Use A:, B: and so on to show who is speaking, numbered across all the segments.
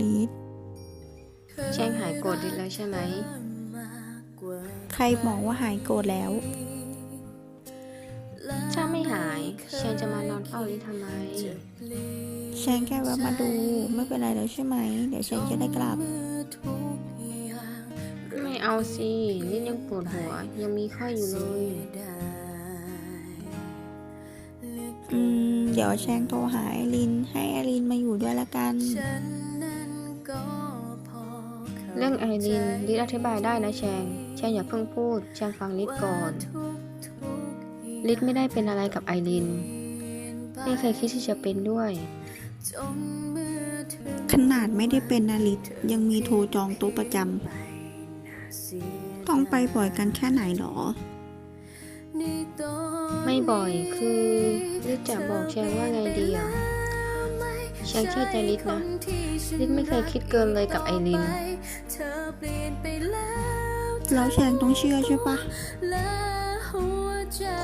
A: ปล่าลิศ
B: แชงหายโกรธลิศแล้วใช่ไหม
A: ใครบอกว่าหายโกรธแล้ว
B: ถ้าไม่หายแชงจะมานอนเฝ้าลิศทำไม
A: แชงแค่แวะมาดูไม่เป็นไรแล้วใช่ไหม เดี๋ยวแชงจะได้กลับ
B: ไม่เอาสิลิศยังปวดหัว ยังมีไข้อยู่เลย
A: อืม เดี๋ยวแชงโทรหาไอริน ให้ไอรินมาอยู่ด้วยละกัน
B: เรื่องไอรินลิศอธิบายได้นะแชง แชงอย่าเพิ่งพูด แชงฟังลิศก่อน ลิศไม่ได้เป็นอะไรกับไอริน ไม่เคยคิดที่จะเป็นด้วย
A: ขนาดไม่ได้เป็นนาลิศยังมีโทรจองโต๊ะประจำต้องไปบ่อยกันแค่ไหนหรอ
B: ไม่บ่อยคือลิศจะบอกแชงว่าไงดีอะแชงเชื่อใจลิศนะลิศไม่เคยคิดเกินเลยกับไอริน
A: แล้วแชงต้องเชื่อใช่ปะ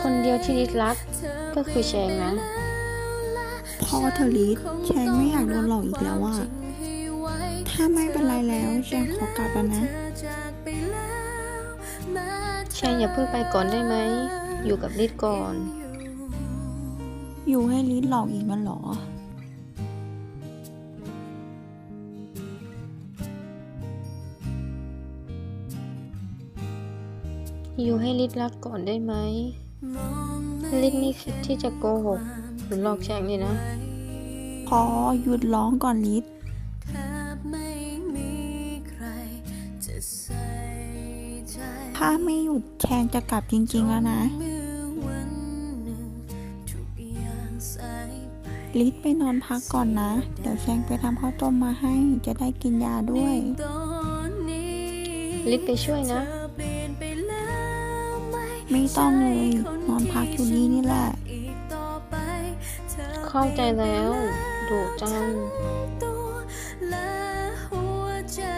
B: คนเดียวที่ลิศรักก็คือแชงนะ
A: พอเธอะลิศแชงไม่อยากโดนหลอกอีกแล้วอะถ้าไม่เป็นไรแล้วแชงขอกลับแล้วนะ
B: แชงอย่าเพิ่งไปก่อนได้ไหม อยู่กับลิศก่อน
A: อยู่ให้ลิศหลอกอีกมันเหรอ
B: ยู่ให้ลิศรักก่อนได้ไหมลิศไม่คิดที่จะโกหกหรือหลอกแชงเลยนะ
A: พอหยุดร้องก่อนลิศถ้าไม่หยุดแชงจะกลับจริงๆแล้วนะลิศไปนอนพักก่อนนะ เดี๋ยวแชงไปทำข้าวต้มมาให้ จะได้กินยาด้วย
B: ลิศไปช่วยนะ
A: ไม่ต้องเลย นอนพักอยู่นี่นี่แหละ
B: เข้าใจแล้วดุจัง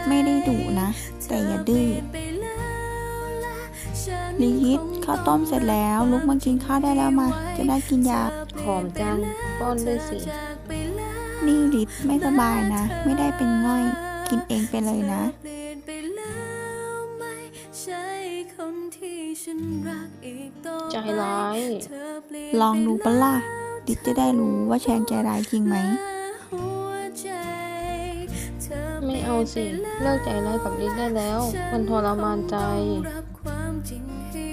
A: ไม่ได้ดุนะ แต่อย่าดื้อลิศข้าวต้มเสร็จแล้ว ลุกมากินข้าวได้แล้วมา จะได้กินยา
B: หอมจัง ป้อนด้วยสิ
A: นี่ลิศไม่สบายนะ ไม่ได้เป็นง่อย กินเองไปเลยนะ
B: ร้าย
A: ลองดูปะล่ะลิศจะได้รู้ว่าแชงใจร้ายจริงไหม
B: ไม่เอาสิ เลิกใจร้ายกับลิศได้แล้ว มันทรมานใจ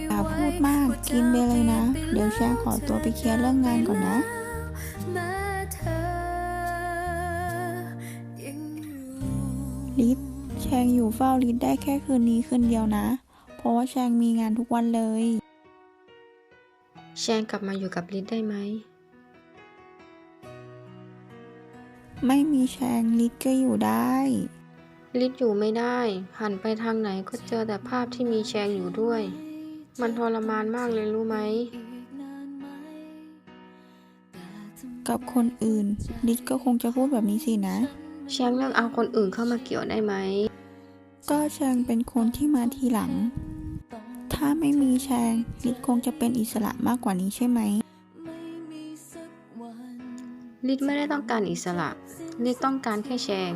A: อย่าพูดมาก กินไปเลยนะ เดี๋ยวแชงขอตัวไปเคลียร์เรื่องงานก่อนนะลิศแชงอยู่เฝ้าลิศได้แค่คืนนี้คืนเดียวนะ เพราะว่าแชงมีงานทุกวันเลย
B: แชงกลับมาอยู่กับลิศได้ไหม
A: ไม่มีแชงลิศก็อยู่ได้
B: ลิศอยู่ไม่ได้ หันไปทางไหนก็เจอแต่ภาพที่มีแชงอยู่ด้วย มันทรมานมากเลยรู้ไหม
A: กับคนอื่น ลิศก็คงจะพูดแบบนี้สินะ
B: แชงเลิกเอาคนอื่นเข้ามาเกี่ยวได้ไหม
A: ก็แชงเป็นคนที่มาทีหลัง ถ้าไม่มีแชงลิศคงจะเป็นอิสระมากกว่านี้ใช่ไหม
B: ลิศไม่ได้ต้องการอิสระลิศต้องการแค่แชง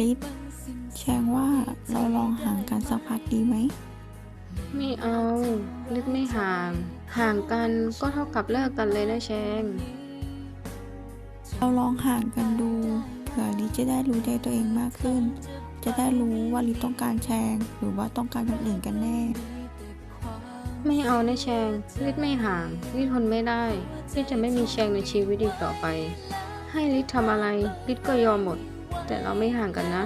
A: ลิศแชงว่าเราลองห่างกันสักพักดีไหม
B: ไม่เอาลิศไม่ห่าง ห่างกันก็เท่ากับเลิกกันเลยนะแชง
A: เราลองห่างกันดูเผื่อลิศจะได้รู้ใจตัวเองมากขึ้น จะได้รู้ว่าลิศต้องการแชงหรือว่าต้องการคนอื่นกันแน่
B: ไม่เอานะแชงลิศไม่ห่างลิศทนไม่ได้ลิศจะไม่มีแชงในชีวิตอีกต่อไป ให้ลิศทำอะไรลิศก็ยอมหมด แต่เราไม่ห่างกันนะ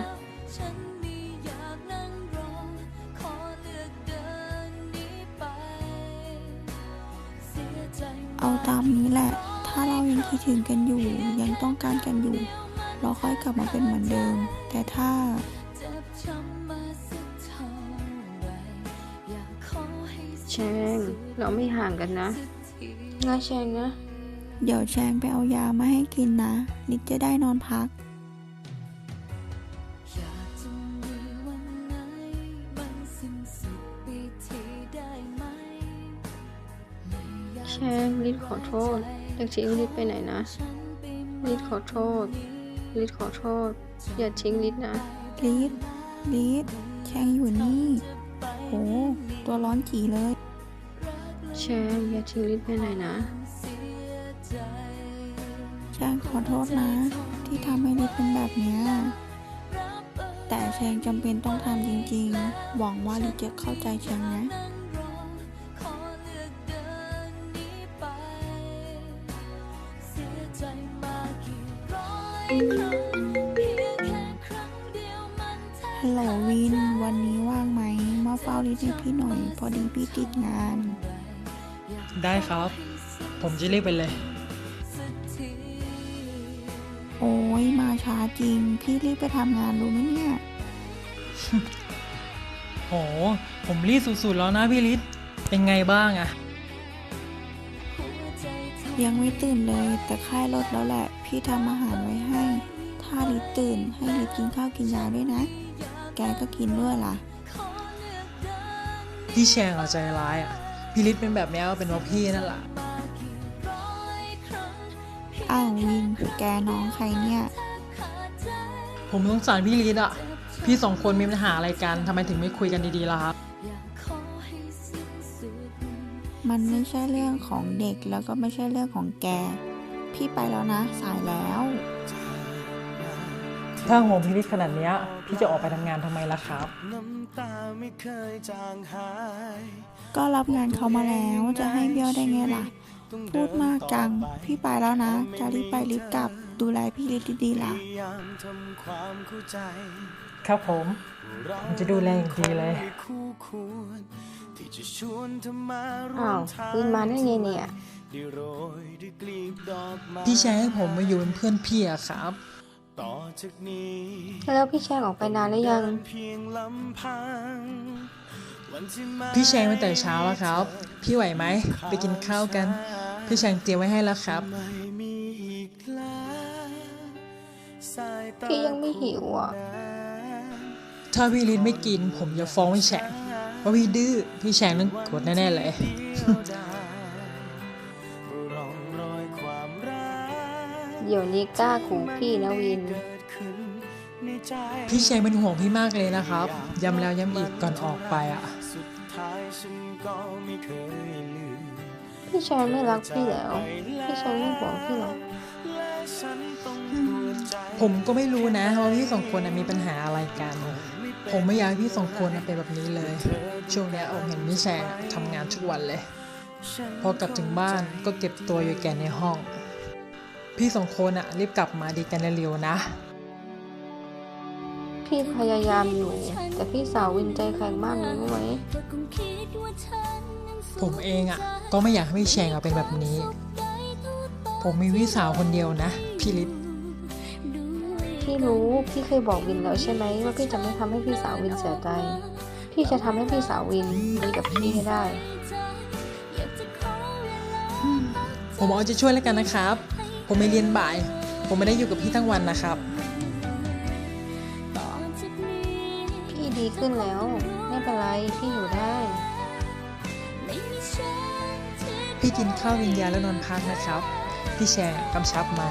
A: เอาตามนี้แหละ ถ้าเรายังคิดถึงกันอยู่ ยังต้องการกันอยู่ เราค่อยกลับมาเป็นเหมือนเดิม แต่ถ้า
B: เราไม่ห่างกันนะนะแชงนะ
A: เดี๋ยวแชงไปเอายามาให้กินนะลิศจะได้นอนพัก
B: แชงลิศขอโทษเลิกทิ้งลิศไปไหนนะลิศขอโทษลิศขอโทษอย่าทิ้งลิศนะ
A: ลิศลิศแชงอยู่นี่โหตัวร้อนจีเลย
B: แชงอย่าทิ้งลิศไปไหนนะ
A: แชงขอโทษนะ ที่ทำให้ลิศเป็นแบบเนี้ยแต่แชงจำเป็นต้องทำจริงๆ หวังว่าลิศจะเข้าใจแชงนะฮัลโหลวิน วันนี้ว่างไหม มาเฝ้าลิศให้พี่หน่อย พอดีพี่ติดงาน
C: ได้ครับ ผมจะรีบไปเลย
A: โอ้ยมาช้าจริง พี่รีบไปทำงานรู้ไหมเนี่ย
C: โห ผมรีบสุดๆแล้วนะพี่ฤทธิ์เป็นไงบ้างอะ
A: ยังไม่ตื่นเลยแต่ค่ายรถแล้วแหละ พี่ทำอาหารไว้ให้ ถ้าลิศตื่นให้ลิศกินข้าวกินยาด้วยนะ แกก็กินด้วยล่ะ
C: พี่แชงเอาใจร้ายอะ พี่ฤทธิ์เป็นแบบนี้ก็เป็นเพราะพี่นั่นแหละ
A: อ้าววินแกน้องใครเนี่ย
C: ผมสงสารพี่ฤทธิ์อะพี่สองคนมีปัญหาอะไรกันทำไมถึงไม่คุยกันดีๆล่ะครับ
A: มันไม่ใช่เรื่องของเด็กแล้วก็ไม่ใช่เรื่องของแก พี่ไปแล้วนะ สายแล้ว
C: ถ้าห่วงพี่ฤทธิ์ขนาดเนี้ยพี่จะออกไปทำงานทำไมล่ะครับ
D: น้ำตาไม่เคยจางหาย
A: ก็รับงานเขามาแล้วจะให้เบี้ยวได้ไงล่ะ พูดมากจัง พี่ไปแล้วนะ จะรีบไปรีบกลับ ดูแลพี่ลิศดีๆล่ะ
D: พยายามทำความเข้าใจ
C: ครับผมผมจะดูแลอย่างดีเลย
D: ราคู่ควรที่จะชวนเธอมาร่ว
B: อ้าว
D: มทาง
B: วินมาได้ไงเนี่ย
D: ได้โรยด้วยกลีบดอกไม้
C: พี่แชงให้ผมมาอยู่เป็นเพื่อนพี่อะครับ
D: ต่อจากนี้
B: แล้วพี่แชงออกไปนานหรือยัง
D: เพียงลำพังวันที่มา
C: พี่แชงมาแต่เช้าแล้วครับ พี่ไหวไหม ไปกินข้าวกัน พี่แชงเตรียมไว้ให้แล้วครับ
D: ไม่มีอีกแล้วสายตา
B: พี่ยังไม่หิวอะ
C: ถ้าพี่ฤทธิ์ไม่กิน ผมจะฟ้องพี่แฉงว่าพี่ดื้อ พี่แฉงต้องโกรธแน่ๆเลย
B: เดี๋ยวนี้กล้าขู่พี่นะวิน
D: เกิดขึ้นในใจ
C: พี่แฉงเป็นห่วงพี่มากเลยนะครับ ย้ำแล้วย้ำอีกก่อนออกไปอะ
D: สุดท้ายฉันก็ไม่เคยลืม
B: พี่แชงไม่รักพี่แล้ว พี่แชงไม่ห่วงพี่หรอก
D: และฉันต้องปวดใจ
C: ผมก็ไม่รู้นะว่าพี่สองคนน่ะมีปัญหาอะไรกัน ผมไม่อยากให้พี่สองคนน่ะเป็นแบบนี้เลย ช่วงเนี้ยผมเห็นพี่แฉงอะทำงานทุกวันเลย พอกลับถึงบ้านก็เก็บตัวอยู่แก่ในห้อง พี่สองคนอะรีบกลับมาดีกันเร็วๆนะ
B: พี่พยายามอยู่ แต่พี่สาววินใจแข็งมากเลยรู้ไหม
C: ผมเองอะก็ไม่อยากให้พี่แฉงอะเป็นแบบนี้ ผมมีพี่สาวคนเดียวนะ พี่ฤทธิ์
B: พี่รู้ พี่เคยบอกวินแล้วใช่ไหมว่าพี่จะไม่ทำให้พี่สาววินเสียใจ พี่จะทำให้พี่สาววินดีกับพี่ให้ได้
C: ผมเอาใจะช่วยแล้วกันนะครับ ผมไม่เรียนบ่าย ผมไม่ได้อยู่กับพี่ทั้งวันนะครับ
B: พี่ดีขึ้นแล้ว ไม่เป็นไรพี่อยู่ได้
C: พี่กินข้าววิญญาณแล้วนอนพักนะครับ พี่แชร์กำชับมา